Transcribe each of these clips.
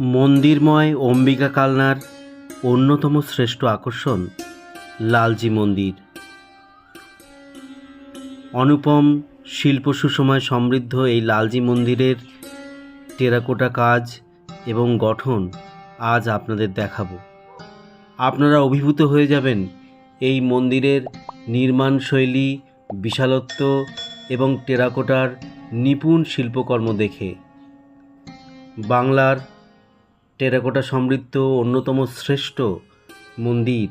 মন্দিরময় অম্বিকা কালনার অন্যতম শ্রেষ্ঠ আকর্ষণ লালজি মন্দির। অনুপম শিল্প সুষমায় সমৃদ্ধ এই লালজি মন্দিরের টেরাকোটা কাজ এবং গঠন আজ আপনাদের দেখাবো। আপনারা অভিভূত হয়ে যাবেন এই মন্দিরের নির্মাণ শৈলী, বিশালত্ব এবং টেরাকোটার নিপুণ শিল্পকর্ম দেখে। বাংলার টেরাকোটা সমৃদ্ধ অন্যতম শ্রেষ্ঠ মন্দির,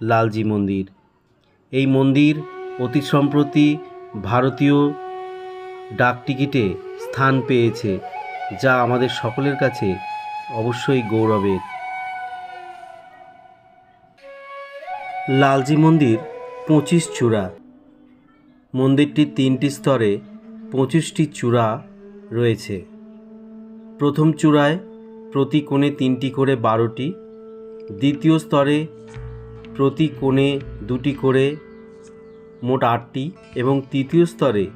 লালজি মন্দির। এই মন্দির অতি সম্প্রতি ভারতীয় ডাকটিকিটে স্থান পেয়েছে, যা আমাদের সকলের কাছে অবশ্যই গৌরবের। লালজি মন্দির পঁচিশ চূড়া। মন্দিরটির তিনটি স্তরে পঁচিশটি চূড়া রয়েছে। প্রথম চূড়ায় প্রতি কোণে তিনটি করে বারোটি, দ্বিতীয় স্তরে প্রতি কোণে দুটি করে মোট আটটি এবং তৃতীয় স্তরে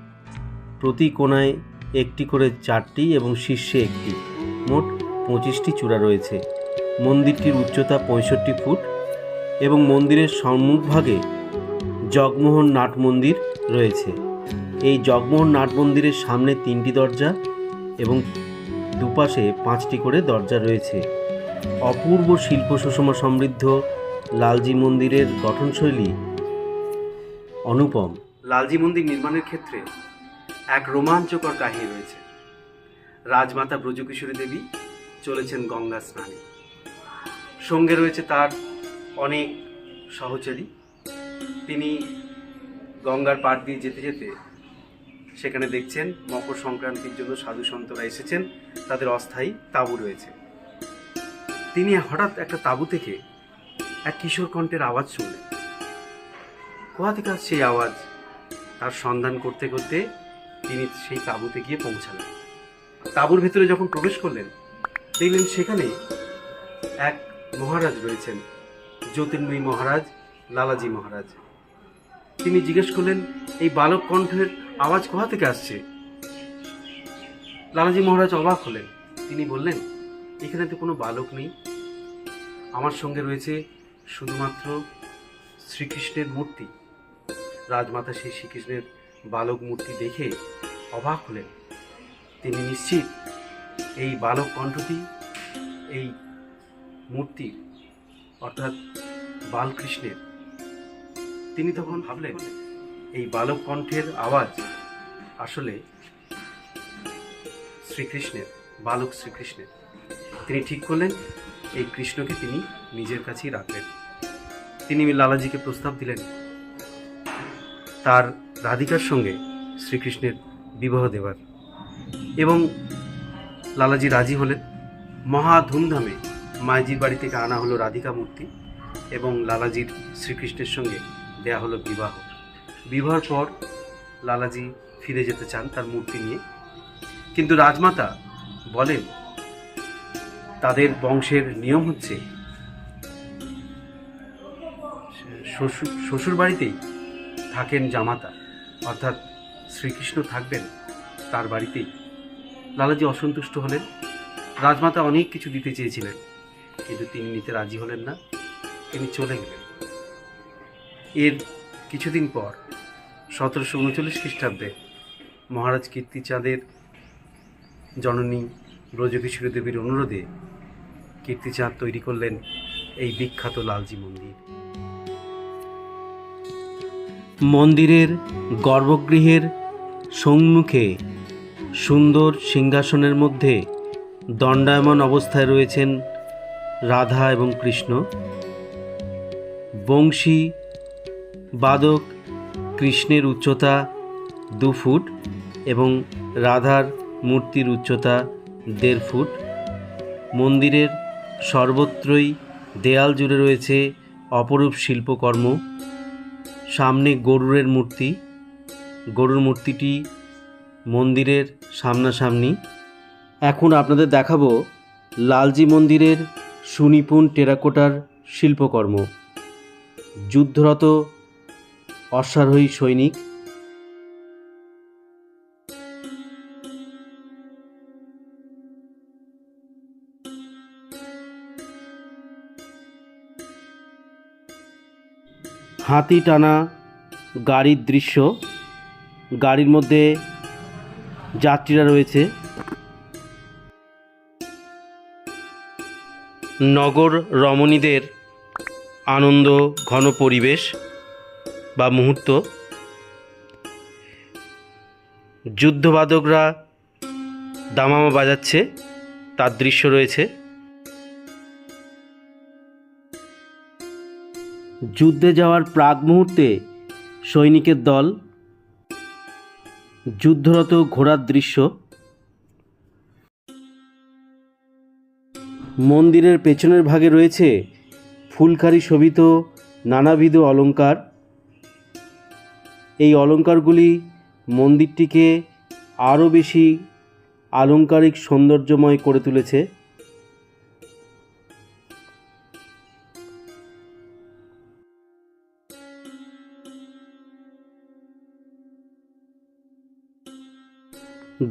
প্রতি কোণায় একটি করে চারটি এবং শীর্ষে একটি। মোট পঁচিশটি চূড়া রয়েছে। মন্দিরটির উচ্চতা পঁয়ষট্টি ফুট এবং মন্দিরের সম্মুখভাগে জগমোহন নাট মন্দির রয়েছে। এই জগমোহন নাট মন্দিরের সামনে তিনটি দরজা এবং দুপাশে পাঁচটি করে দরজা রয়েছে। অপূর্ব শিল্প সুষমা সমৃদ্ধ লালজি মন্দিরের গঠনশৈলী অনুপম। লালজি মন্দির নির্মাণের ক্ষেত্রে এক রোমাঞ্চকর কাহিনী রয়েছে। রাজমাতা ব্রজকিশোরী দেবী চলেছেন গঙ্গা স্নানে। সঙ্গে রয়েছে তার অনেক সহচরী। তিনি গঙ্গার পাড় দিয়ে যেতে যেতে সেখানে দেখছেন মকর সংক্রান্তির জন্য সাধু সন্তরা এসেছেন, তাদের অস্থায়ী তাঁবু রয়েছে। তিনি হঠাৎ একটা তাঁবু থেকে এক কিশোর কণ্ঠের আওয়াজ শুনলেন। কোথা থেকে আসছে সেই আওয়াজ? তার সন্ধান করতে করতে তিনি সেই তাঁবুতে গিয়ে পৌঁছালেন। তাঁবুর ভেতরে যখন প্রবেশ করলেন, দেখলেন সেখানে এক মহারাজ রয়েছেন, জ্যোতির্ময়ী মহারাজ, লালাজি মহারাজ। তিনি জিজ্ঞেস করলেন, এই বালক কণ্ঠের আওয়াজ কোথা থেকে আসছে? লালাজি মহারাজ অবাক হলেন। তিনি বললেন, এখানে তো কোনো বালক নেই। আমার সঙ্গে রয়েছে শুধুমাত্র শ্রীকৃষ্ণের মূর্তি। রাজমাতা সেই শ্রীকৃষ্ণের বালক মূর্তি দেখে অবাক হলেন। তিনি নিশ্চিত এই বালক কণ্ঠটি, এই মূর্তি, অর্থাৎ বালকৃষ্ণের। তিনি তখন ভাবলেন এই বালক কণ্ঠের আওয়াজ আসলে শ্রীকৃষ্ণের, বালক শ্রীকৃষ্ণের। তিনি ঠিক করলেন, এই কৃষ্ণকে তিনি নিজের কাছেই রাখলেন। তিনি লালাজিকে প্রস্তাব দিলেন, তার রাধিকার সঙ্গে শ্রীকৃষ্ণের বিবাহ দেওয়ার এবং লালাজি রাজি হলেন। মহা ধুমধামে মায়েজির বাড়ি থেকে আনা হলো রাধিকা মূর্তি এবং লালাজির শ্রীকৃষ্ণের সঙ্গে দেয়া হলো বিবাহ। বিবাহের পর লালাজি ফিরে যেতে চান তার মূর্তি নিয়ে। কিন্তু রাজমাতা বলেন, তাদের বংশের নিয়ম হচ্ছে, শ্বশুর শ্বশুর বাড়িতেই থাকেন জামাতা। অর্থাৎ শ্রীকৃষ্ণ থাকবেন তার বাড়িতেই। লালাজি অসন্তুষ্ট হলেন। রাজমাতা অনেক কিছু দিতে চেয়েছিলেন, কিন্তু তিনি নিতে রাজি হলেন না। তিনি চলে গেলেন। এর কিছুদিন পর, সতেরোশো উনচল্লিশ খ্রিস্টাব্দে মহারাজ কীর্তিচাঁদের জননী ব্রজকিশোরী দেবীর অনুরোধে কীর্তিচাঁদ তৈরি করলেন এই বিখ্যাত লালজি মন্দির। মন্দিরের গর্ভগৃহের সম্মুখে সুন্দর সিংহাসনের মধ্যে দণ্ডায়মান অবস্থায় রয়েছেন রাধা এবং কৃষ্ণ। বংশী বাদক, কৃষ্ণের উচ্চতা দু ফুট এবং রাধার মূর্তির উচ্চতা দেড় ফুট। মন্দিরের সর্বত্রই দেয়াল জুড়ে রয়েছে অপরূপ শিল্পকর্ম। সামনে গরুরের মূর্তি। গরুর মূর্তিটি মন্দিরের সামনাসামনি। এখন আপনাদের দেখাবো লালজি মন্দিরের সুনিপুণ টেরাকোটার শিল্পকর্ম। যুদ্ধরত অশ্বারোহী সৈনিক। হাতি টানা গাড়ির দৃশ্য। গাড়ির মধ্যে যাত্রীরা রয়েছে। নগর রমণীদের আনন্দ, ঘন পরিবেশ। বা মুহূর্ত। যুদ্ধবাদকরা দামামা বাজাচ্ছে, তার দৃশ্য রয়েছে। যুদ্ধে যাওয়ার প্রাক মুহূর্তে সৈনিকের দল, যুদ্ধরত ঘোড়ার দৃশ্য। মন্দিরের পেছনের ভাগে রয়েছে ফুলকারি শোভিত নানাবিধ অলংকার। এই অলংকারগুলি মন্দিরটিকে আরও বেশি আলংকারিক সৌন্দর্যময় করে তুলেছে।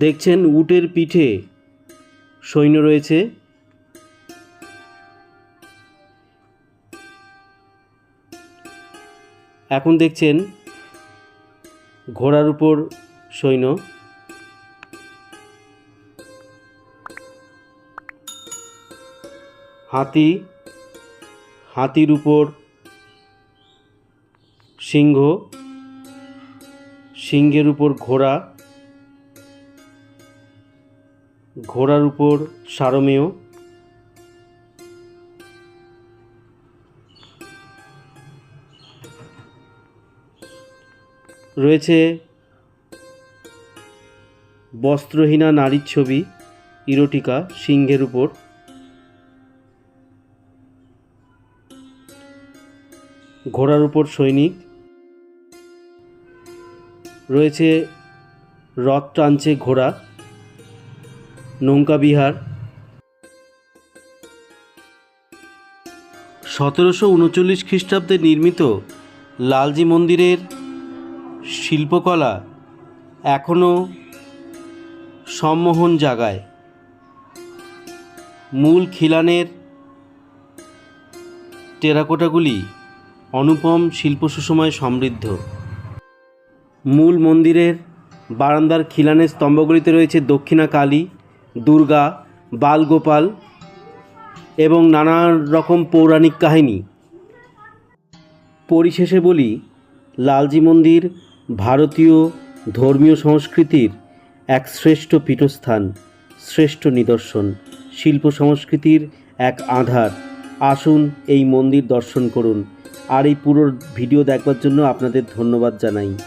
দেখছেন উটের পিঠে সৈন্য রয়েছে। এখন দেখছেন ঘোড়ার উপর সৈন্য। হাতি হাতির উপর সিংহ সিংহের উপর ঘোড়া ঘোড়ার উপর সারমেয়। রয়েছে বস্ত্রহীনা নারীর ছবি, ইরোটিকা সিংহের উপর। ঘোড়ার উপর সৈনিক। রয়েছে রথ টানছে ঘোড়া, নৌকা বিহার। সতেরোশো উনচল্লিশ খ্রিস্টাব্দে নির্মিত লালজি মন্দিরের শিল্পকলা এখনও সম্মোহন জাগায়। মূল খিলানের টেরাকোটাগুলি অনুপম শিল্প সুষমায় সমৃদ্ধ। মূল মন্দিরের বারান্দার খিলানের স্তম্ভগুলিতে রয়েছে দক্ষিণা কালী, দুর্গা, বালগোপাল এবং নানা রকম পৌরাণিক কাহিনী। পরিশেষে বলি, লালজি মন্দির ভারতীয় ধর্মীয় সংস্কৃতির এক শ্রেষ্ঠ পীঠস্থান, শ্রেষ্ঠ নিদর্শন, শিল্প সংস্কৃতির এক আধার। আসুন এই মন্দির দর্শন করুন। আর এই পুরো ভিডিও দেখবার জন্য আপনাদের ধন্যবাদ জানাই।